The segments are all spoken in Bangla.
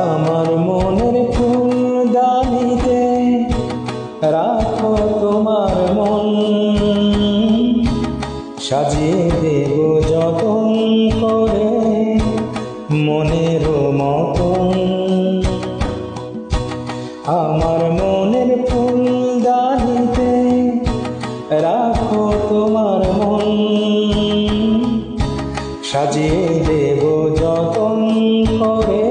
আমার মনের ফুলদানিতে রাখো তোমার মন। সাজিয়ে দেব যতন করে মনের দেব যতন করে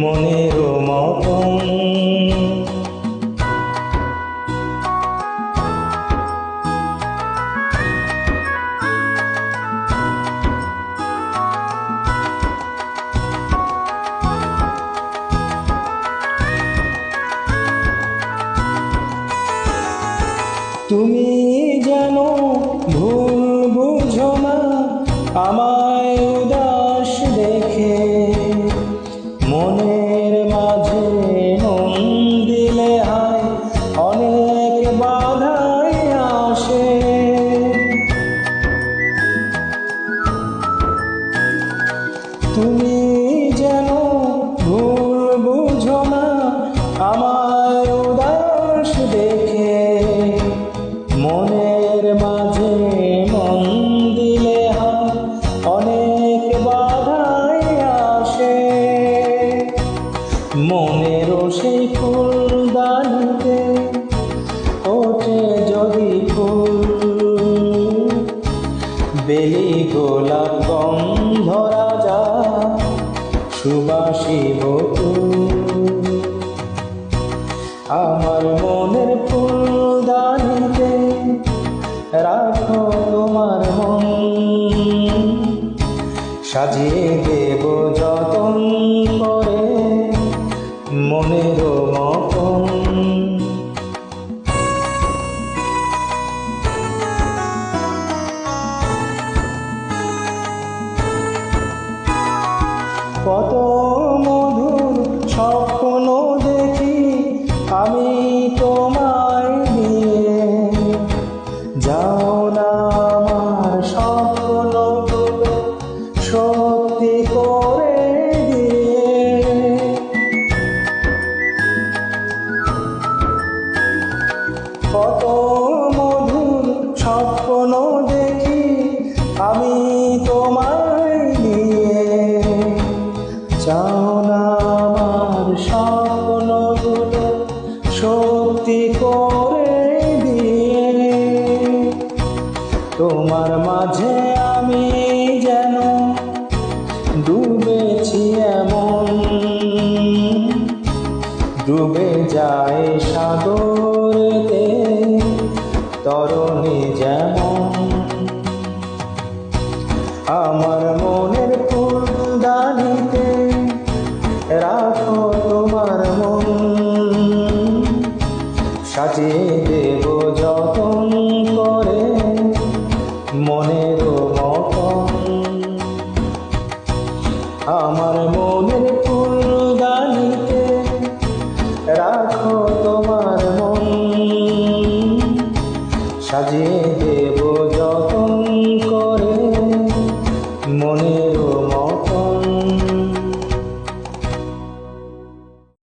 মনের মতন। তুমি যেন ভুল বুঝো না আমায় তুমি আমার মনের ফুলদানিতে রাখো তোমার মন। সাজিয়ে দেব যতন করে মনের মতন। কত মধুর স্বপ্ন কত মধুর স্বপ্ন দেখি আমি তোমায় নিয়ে। চাও না আমার সত্যি করে দিয়ে। তোমার মাঝে যায় সাগরতে তরণী যেমন। আমার মনের ফুলদানিতে রাখো তোমার মন। সাজিয়ে রাখো তোমার মন। সাজিয়ে দেব যতন করে। মনে